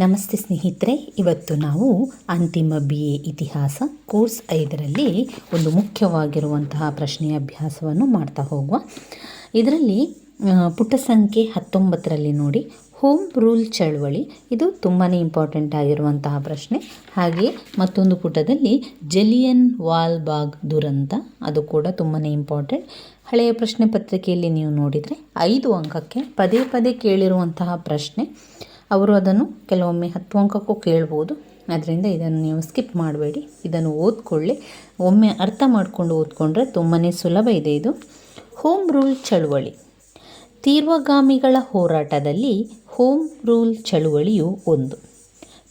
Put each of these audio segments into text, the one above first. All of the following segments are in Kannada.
ನಮಸ್ತೆ ಸ್ನೇಹಿತರೆ, ಇವತ್ತು ನಾವು ಅಂತಿಮ ಬಿ ಎ ಇತಿಹಾಸ ಕೋರ್ಸ್ ಐದರಲ್ಲಿ ಒಂದು ಮುಖ್ಯವಾಗಿರುವಂತಹ ಪ್ರಶ್ನೆ ಅಭ್ಯಾಸವನ್ನು ಮಾಡ್ತಾ ಹೋಗುವ. ಇದರಲ್ಲಿ ಪುಟ ಸಂಖ್ಯೆ ಹತ್ತೊಂಬತ್ತರಲ್ಲಿ ನೋಡಿ, ಹೋಮ್ ರೂಲ್ ಚಳವಳಿ. ಇದು ತುಂಬಾ ಇಂಪಾರ್ಟೆಂಟ್ ಆಗಿರುವಂತಹ ಪ್ರಶ್ನೆ. ಹಾಗೆ ಮತ್ತೊಂದು ಪುಟದಲ್ಲಿ, ಜಲಿಯನ್ ವಾಲ್ ಬಾಗ್ ದುರಂತ, ಅದು ಕೂಡ ತುಂಬಾ ಇಂಪಾರ್ಟೆಂಟ್ ಹಳೆಯ ಪ್ರಶ್ನೆ ಪತ್ರಿಕೆಯಲ್ಲಿ ನೀವು ನೋಡಿದರೆ, ಐದು ಅಂಕಕ್ಕೆ ಪದೇ ಪದೇ ಕೇಳಿರುವಂತಹ ಪ್ರಶ್ನೆ. ಅವರು ಅದನ್ನು ಕೆಲವೊಮ್ಮೆ ಹತ್ತು ಅಂಕಕ್ಕೂ ಕೇಳ್ಬೋದು. ಅದರಿಂದ ಇದನ್ನು ನೀವು ಸ್ಕಿಪ್ ಮಾಡಬೇಡಿ. ಇದನ್ನು ಓದ್ಕೊಳ್ಳಿ. ಒಮ್ಮೆ ಅರ್ಥ ಮಾಡಿಕೊಂಡು ಓದ್ಕೊಂಡ್ರೆ ತುಂಬಾ ಸುಲಭ ಇದೆ ಇದು. ಹೋಮ್ ರೂಲ್ ಚಳುವಳಿ. ತೀರ್ವಗಾಮಿಗಳ ಹೋರಾಟದಲ್ಲಿ ಹೋಮ್ ರೂಲ್ ಚಳುವಳಿಯು ಒಂದು.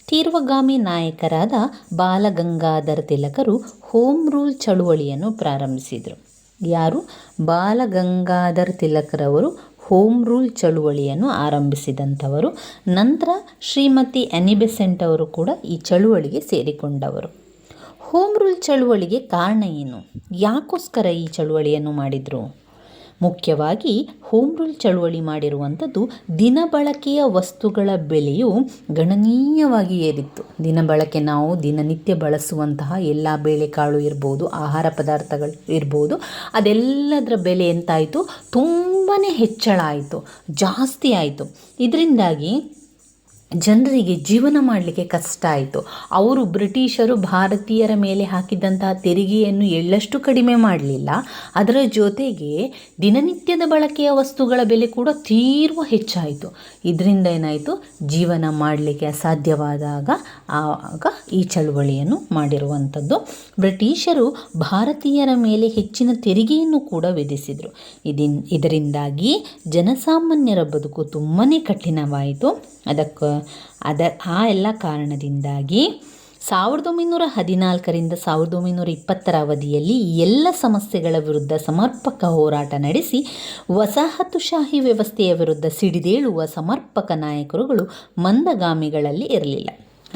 ತೀರ್ವಗಾಮಿ ನಾಯಕರಾದ ಬಾಲಗಂಗಾಧರ ತಿಲಕರು ಹೋಮ್ ರೂಲ್ ಚಳುವಳಿಯನ್ನು ಪ್ರಾರಂಭಿಸಿದರು. ಯಾರು? ಬಾಲಗಂಗಾಧರ್ ತಿಲಕರವರು ಹೋಮ್ ರೂಲ್ ಚಳುವಳಿಯನ್ನು ಆರಂಭಿಸಿದಂಥವರು. ನಂತರ ಶ್ರೀಮತಿ ಅನಿಬೆಸೆಂಟ್ ಅವರು ಕೂಡ ಈ ಚಳುವಳಿಗೆ ಸೇರಿಕೊಂಡವರು. ಹೋಮ್ ರೂಲ್ ಚಳುವಳಿಗೆ ಕಾರಣ ಏನು? ಯಾಕೋಸ್ಕರ ಈ ಚಳುವಳಿಯನ್ನು ಮಾಡಿದರು? ಮುಖ್ಯವಾಗಿ ಹೋಮ್ ರೂಲ್ ಚಳುವಳಿ ಮಾಡಿರುವಂಥದ್ದು ದಿನಬಳಕೆಯ ವಸ್ತುಗಳ ಬೆಲೆಯು ಗಣನೀಯವಾಗಿ ಏರಿತ್ತು. ದಿನಬಳಕೆ ನಾವು ದಿನನಿತ್ಯ ಬಳಸುವಂತಹ ಎಲ್ಲ ಬೇಳೆಕಾಳು ಇರ್ಬೋದು, ಆಹಾರ ಪದಾರ್ಥಗಳು ಇರ್ಬೋದು, ಅದೆಲ್ಲದರ ಬೆಲೆ ಎಂತಾಯಿತು? ತುಂಬಾ ಹೆಚ್ಚಳ ಆಯಿತು, ಜಾಸ್ತಿ ಆಯಿತು. ಇದರಿಂದಾಗಿ ಜನರಿಗೆ ಜೀವನ ಮಾಡಲಿಕ್ಕೆ ಕಷ್ಟ ಆಯಿತು. ಅವರು ಬ್ರಿಟಿಷರು ಭಾರತೀಯರ ಮೇಲೆ ಹಾಕಿದಂತಹ ತೆರಿಗೆಯನ್ನು ಎಳ್ಳಷ್ಟು ಕಡಿಮೆ ಮಾಡಲಿಲ್ಲ. ಅದರ ಜೊತೆಗೆ ದಿನನಿತ್ಯದ ಬಳಕೆಯ ವಸ್ತುಗಳ ಬೆಲೆ ಕೂಡ ತೀರ್ವ ಹೆಚ್ಚಾಯಿತು. ಇದರಿಂದ ಏನಾಯಿತು? ಜೀವನ ಮಾಡಲಿಕ್ಕೆ ಅಸಾಧ್ಯವಾದಾಗ ಆಗ ಈ ಚಳುವಳಿಯನ್ನು ಮಾಡಿರುವಂಥದ್ದು. ಬ್ರಿಟಿಷರು ಭಾರತೀಯರ ಮೇಲೆ ಹೆಚ್ಚಿನ ತೆರಿಗೆಯನ್ನು ಕೂಡ ವಿಧಿಸಿದರು. ಇದಿನ್, ಇದರಿಂದಾಗಿ ಜನಸಾಮಾನ್ಯರ ಬದುಕು ತುಂಬಾ ಕಠಿಣವಾಯಿತು. ಅದಕ್ಕೆ ಅದ ಆ ಎಲ್ಲ ಕಾರಣದಿಂದಾಗಿ ಸಾವಿರದ ಒಂಬೈನೂರ ಹದಿನಾಲ್ಕರಿಂದ ಸಾವಿರದ ಒಂಬೈನೂರ ಇಪ್ಪತ್ತರ ಅವಧಿಯಲ್ಲಿ ಎಲ್ಲ ಸಮಸ್ಯೆಗಳ ವಿರುದ್ಧ ಸಮರ್ಪಕ ಹೋರಾಟ ನಡೆಸಿ ವಸಾಹತುಶಾಹಿ ವ್ಯವಸ್ಥೆಯ ವಿರುದ್ಧ ಸಿಡಿದೇಳುವ ಸಮರ್ಪಕ ನಾಯಕರುಗಳು ಮಂದಗಾಮಿಗಳಲ್ಲಿ ಇರಲಿಲ್ಲ.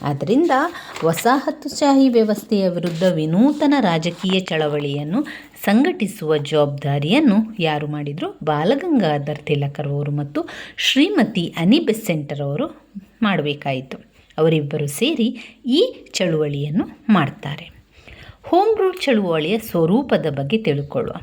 ಆದ್ದರಿಂದ ವಸಾಹತುಶಾಹಿ ವ್ಯವಸ್ಥೆಯ ವಿರುದ್ಧ ವಿನೂತನ ರಾಜಕೀಯ ಚಳವಳಿಯನ್ನು ಸಂಘಟಿಸುವ ಜವಾಬ್ದಾರಿಯನ್ನು ಯಾರು ಮಾಡಿದರು? ಬಾಲಗಂಗಾಧರ್ ತಿಲಕರವರು ಮತ್ತು ಶ್ರೀಮತಿ ಅನಿ ಬೆಸೆಂಟರ್ ಅವರು ಮಾಡಬೇಕಾಯಿತು. ಅವರಿಬ್ಬರು ಸೇರಿ ಈ ಚಳುವಳಿಯನ್ನು ಮಾಡ್ತಾರೆ. ಹೋಮ್ ರೂಲ್ ಚಳುವಳಿಯ ಸ್ವರೂಪದ ಬಗ್ಗೆ ತಿಳ್ಕೊಳ್ಳುವ.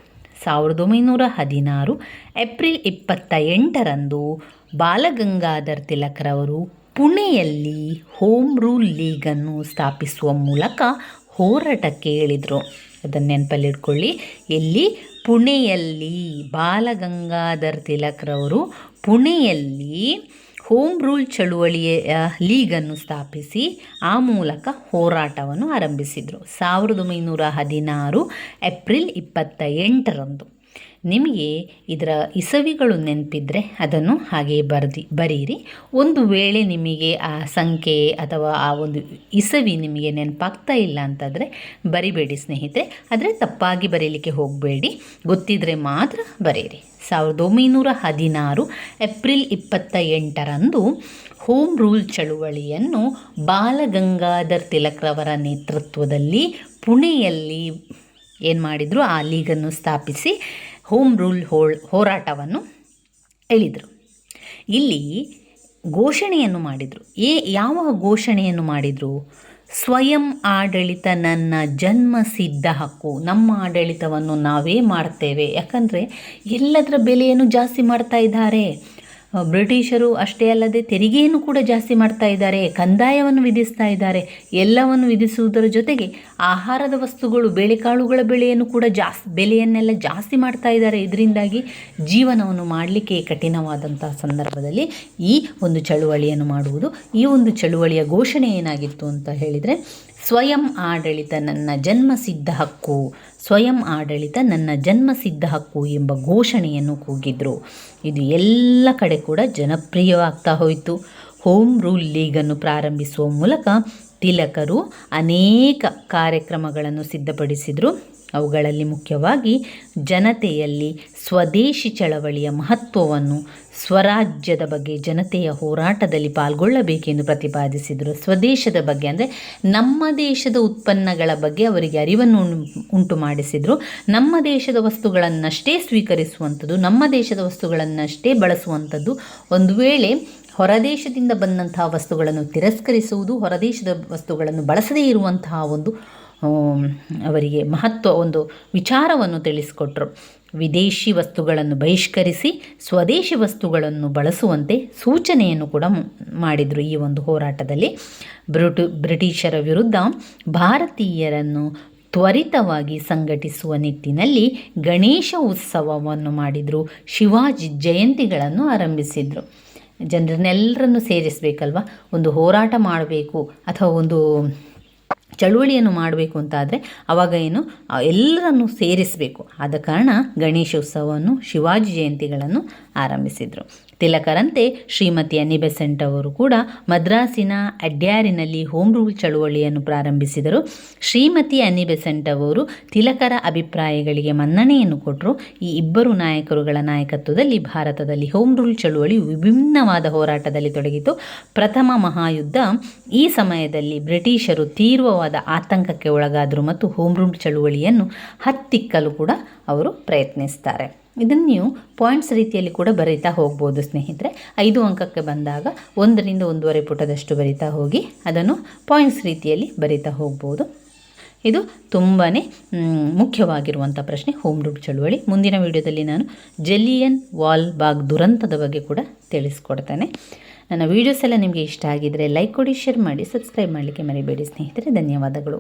ಸಾವಿರದ ಒಂಬೈನೂರ ಹದಿನಾರು ಏಪ್ರಿಲ್ ಇಪ್ಪತ್ತ ಎಂಟರಂದು ಬಾಲಗಂಗಾಧರ್ ತಿಲಕ್ರವರು ಪುಣೆಯಲ್ಲಿ ಹೋಮ್ ರೂಲ್ ಲೀಗನ್ನು ಸ್ಥಾಪಿಸುವ ಮೂಲಕ ಹೋರಾಟಕ್ಕೆ ಇಳಿದರು. ಅದನ್ನು ನೆನಪಲ್ಲಿಟ್ಕೊಳ್ಳಿ. ಎಲ್ಲಿ ಪುಣೆಯಲ್ಲಿ ಬಾಲಗಂಗಾಧರ್ ತಿಲಕ್ರವರು ಪುಣೆಯಲ್ಲಿ ಹೋಮ್ ರೂಲ್ ಚಳುವಳಿಯ ಲೀಗನ್ನು ಸ್ಥಾಪಿಸಿ ಆ ಮೂಲಕ ಹೋರಾಟವನ್ನು ಆರಂಭಿಸಿದರು. ಸಾವಿರದ ಒಂಬೈನೂರ ಹದಿನಾರು, ಏಪ್ರಿಲ್ ಇಪ್ಪತ್ತ ಎಂಟರಂದು. ನಿಮಗೆ ಇದರ ಇಸವಿಗಳು ನೆನಪಿದ್ರೆ ಅದನ್ನು ಹಾಗೆ ಬರೆದಿ, ಬರೀರಿ. ಒಂದು ವೇಳೆ ನಿಮಗೆ ಆ ಸಂಖ್ಯೆ ಅಥವಾ ಆ ಒಂದು ಇಸವಿ ನಿಮಗೆ ನೆನಪಾಗ್ತಾ ಇಲ್ಲ ಅಂತಂದರೆ ಬರಿಬೇಡಿ ಸ್ನೇಹಿತರೆ. ಆದರೆ ತಪ್ಪಾಗಿ ಬರೀಲಿಕ್ಕೆ ಹೋಗಬೇಡಿ. ಗೊತ್ತಿದ್ದರೆ ಮಾತ್ರ ಬರೀರಿ. ಸಾವಿರದ ಒಂಬೈನೂರ ಹದಿನಾರು ಏಪ್ರಿಲ್ ಇಪ್ಪತ್ತ ಎಂಟರಂದು ಹೋಮ್ ರೂಲ್ ಚಳುವಳಿಯನ್ನು ಬಾಲಗಂಗಾಧರ್ ತಿಲಕ್ರವರ ನೇತೃತ್ವದಲ್ಲಿ ಪುಣೆಯಲ್ಲಿ ಏನು ಮಾಡಿದರು? ಆ ಲೀಗನ್ನು ಸ್ಥಾಪಿಸಿ ಹೋಮ್ ರೂಲ್ ಹೋಳ್ ಹೋರಾಟವನ್ನು ಎಳಿದರು ಇಲ್ಲಿ ಘೋಷಣೆಯನ್ನು ಮಾಡಿದರು. ಏ, ಯಾವ ಘೋಷಣೆಯನ್ನು ಮಾಡಿದರು? ಸ್ವಯಂ ಆಡಳಿತ ನನ್ನ ಜನ್ಮ ಸಿದ್ಧ ಹಕ್ಕು. ನಮ್ಮ ಆಡಳಿತವನ್ನು ನಾವೇ ಮಾಡ್ತೇವೆ. ಯಾಕಂದರೆ ಎಲ್ಲದರ ಬೆಲೆಯನ್ನು ಜಾಸ್ತಿ ಮಾಡ್ತಾ ಇದ್ದಾರೆ. ಬ್ರಿಟಿಷರು ಅಷ್ಟೇ ಅಲ್ಲದೆ ತೆರಿಗೆಯನ್ನು ಕೂಡ ಜಾಸ್ತಿ ಮಾಡ್ತಾ ಇದ್ದಾರೆ, ಕಂದಾಯವನ್ನು ವಿಧಿಸ್ತಾ ಇದ್ದಾರೆ, ಎಲ್ಲವನ್ನು ವಿಧಿಸುವುದರ ಜೊತೆಗೆ ಆಹಾರದ ವಸ್ತುಗಳು, ಬೇಳೆಕಾಳುಗಳ ಬೆಳೆಯನ್ನು ಕೂಡ ಜಾಸ್ತಿ ಬೆಲೆಯನ್ನೆಲ್ಲ ಜಾಸ್ತಿ ಮಾಡ್ತಾ ಇದ್ದಾರೆ. ಇದರಿಂದಾಗಿ ಜೀವನವನ್ನು ಮಾಡಲಿಕ್ಕೆ ಕಠಿಣವಾದಂತಹ ಸಂದರ್ಭದಲ್ಲಿ ಈ ಒಂದು ಚಳುವಳಿಯನ್ನು ಮಾಡುವುದು, ಈ ಒಂದು ಚಳುವಳಿಯ ಘೋಷಣೆ ಏನಾಗಿತ್ತು ಅಂತ ಹೇಳಿದರೆ ಸ್ವಯಂ ಆಡಳಿತ ನನ್ನ ಜನ್ಮಸಿದ್ಧ ಹಕ್ಕು, ಸ್ವಯಂ ಆಡಳಿತ ನನ್ನ ಜನ್ಮಸಿದ್ಧ ಹಕ್ಕು ಎಂಬ ಘೋಷಣೆಯನ್ನು ಕೂಗಿದ್ರು. ಇದು ಎಲ್ಲ ಕಡೆ ಕೂಡ ಜನಪ್ರಿಯವಾಗ್ತಾ ಹೋಯಿತು. ಹೋಮ್ ರೂಲ್ ಲೀಗನ್ನು ಪ್ರಾರಂಭಿಸುವ ಮೂಲಕ ತಿಲಕರು ಅನೇಕ ಕಾರ್ಯಕ್ರಮಗಳನ್ನು ಸಿದ್ಧಪಡಿಸಿದರು. ಅವುಗಳಲ್ಲಿ ಮುಖ್ಯವಾಗಿ ಜನತೆಯಲ್ಲಿ ಸ್ವದೇಶಿ ಚಳವಳಿಯ ಮಹತ್ವವನ್ನು, ಸ್ವರಾಜ್ಯದ ಬಗ್ಗೆ ಜನತೆಯ ಹೋರಾಟದಲ್ಲಿ ಪಾಲ್ಗೊಳ್ಳಬೇಕೆಂದು ಪ್ರತಿಪಾದಿಸಿದರು. ಸ್ವದೇಶದ ಬಗ್ಗೆ ಅಂದರೆ ನಮ್ಮ ದೇಶದ ಉತ್ಪನ್ನಗಳ ಬಗ್ಗೆ ಅವರಿಗೆ ಅರಿವನ್ನು ಉಂಟು ಮಾಡಿಸಿದರು. ನಮ್ಮ ದೇಶದ ವಸ್ತುಗಳನ್ನಷ್ಟೇ ಸ್ವೀಕರಿಸುವಂಥದ್ದು, ನಮ್ಮ ದೇಶದ ವಸ್ತುಗಳನ್ನಷ್ಟೇ ಬಳಸುವಂಥದ್ದು. ಒಂದು ವೇಳೆ ಹೊರದೇಶದಿಂದ ಬಂದಂತಹ ವಸ್ತುಗಳನ್ನು ತಿರಸ್ಕರಿಸುವುದು, ಹೊರದೇಶದ ವಸ್ತುಗಳನ್ನು ಬಳಸದೇ ಇರುವಂತಹ ಒಂದು ಅವರಿಗೆ ಮಹತ್ವ ಒಂದು ವಿಚಾರವನ್ನು ತಿಳಿಸಿಕೊಟ್ರು. ವಿದೇಶಿ ವಸ್ತುಗಳನ್ನು ಬಹಿಷ್ಕರಿಸಿ, ಸ್ವದೇಶಿ ವಸ್ತುಗಳನ್ನು ಬಳಸುವಂತೆ ಸೂಚನೆಯನ್ನು ಕೂಡ ಮಾಡಿದರು ಈ ಒಂದು ಹೋರಾಟದಲ್ಲಿ. ಬ್ರಿಟು, ಬ್ರಿಟಿಷರ ವಿರುದ್ಧ ಭಾರತೀಯರನ್ನು ತ್ವರಿತವಾಗಿ ಸಂಘಟಿಸುವ ನಿಟ್ಟಿನಲ್ಲಿ ಗಣೇಶ ಉತ್ಸವವನ್ನು ಮಾಡಿದರು. ಶಿವಾಜಿ ಜಯಂತಿಗಳನ್ನು ಆರಂಭಿಸಿದರು. ಜನರನ್ನೆಲ್ಲರನ್ನು ಸೇರಿಸಬೇಕಲ್ವ? ಒಂದು ಹೋರಾಟ ಮಾಡಬೇಕು ಅಥವಾ ಒಂದು ಚಳುವಳಿಯನ್ನು ಮಾಡಬೇಕು ಅಂತಾದರೆ ಅವಾಗ ಏನು ಎಲ್ಲರನ್ನು ಸೇರಿಸಬೇಕು. ಆದ ಕಾರಣ ಗಣೇಶೋತ್ಸವವನ್ನು ಶಿವಾಜಿ ಜಯಂತಿಗಳನ್ನು ಆರಂಭಿಸಿದರು. ತಿಲಕರಂತೆ ಶ್ರೀಮತಿ ಅನಿಬೆಸೆಂಟ್ ಅವರು ಕೂಡ ಮದ್ರಾಸಿನ ಅಡ್ಯಾರಿನಲ್ಲಿ ಹೋಮ್ ರೂಲ್ ಚಳುವಳಿಯನ್ನು ಪ್ರಾರಂಭಿಸಿದರು. ಶ್ರೀಮತಿ ಅನಿಬೆಸೆಂಟ್ ಅವರು ತಿಲಕರ ಅಭಿಪ್ರಾಯಗಳಿಗೆ ಮನ್ನಣೆಯನ್ನು ಕೊಟ್ಟರು. ಈ ಇಬ್ಬರು ನಾಯಕರುಗಳ ನಾಯಕತ್ವದಲ್ಲಿ ಭಾರತದಲ್ಲಿ ಹೋಮ್ ರೂಲ್ ಚಳುವಳಿ ವಿಭಿನ್ನವಾದ ಹೋರಾಟದಲ್ಲಿ ತೊಡಗಿತು. ಪ್ರಥಮ ಮಹಾಯುದ್ಧ ಈ ಸಮಯದಲ್ಲಿ ಬ್ರಿಟಿಷರು ತೀವ್ರವಾದ ಆತಂಕಕ್ಕೆ ಒಳಗಾದರು ಮತ್ತು ಹೋಮ್ ರೂಲ್ ಚಳುವಳಿಯನ್ನು ಹತ್ತಿಕ್ಕಲು ಕೂಡ ಅವರು ಪ್ರಯತ್ನಿಸ್ತಾರೆ. ಇದನ್ನು ನೀವು ಪಾಯಿಂಟ್ಸ್ ರೀತಿಯಲ್ಲಿ ಕೂಡ ಬರೀತಾ ಹೋಗ್ಬೋದು, ಸ್ನೇಹಿತರೆ. ಐದು ಅಂಕಕ್ಕೆ ಬಂದಾಗ ಒಂದರಿಂದ ಒಂದೂವರೆ ಪುಟದಷ್ಟು ಬರಿತಾ ಹೋಗಿ ಅದನ್ನು ಪಾಯಿಂಟ್ಸ್ ರೀತಿಯಲ್ಲಿ ಬರಿತಾ ಹೋಗ್ಬೋದು. ಇದು ತುಂಬಾ ಮುಖ್ಯವಾಗಿರುವಂಥ ಪ್ರಶ್ನೆ ಹೋಮ್ ರೂಲ್ ಚಳುವಳಿ. ಮುಂದಿನ ವಿಡಿಯೋದಲ್ಲಿ ನಾನು ಜಲಿಯನ್ ವಾಲ್ ಬಾಗ್ ದುರಂತದ ಬಗ್ಗೆ ಕೂಡ ತಿಳಿಸ್ಕೊಡ್ತೇನೆ. ನನ್ನ ವೀಡಿಯೋಸ್ ಎಲ್ಲ ನಿಮಗೆ ಇಷ್ಟ ಆಗಿದ್ದರೆ ಲೈಕ್ ಕೊಡಿ ಶೇರ್ ಮಾಡಿ ಸಬ್ಸ್ಕ್ರೈಬ್ ಮಾಡಲಿಕ್ಕೆ ಮರಿಬೇಡಿ, ಸ್ನೇಹಿತರೆ. ಧನ್ಯವಾದಗಳು.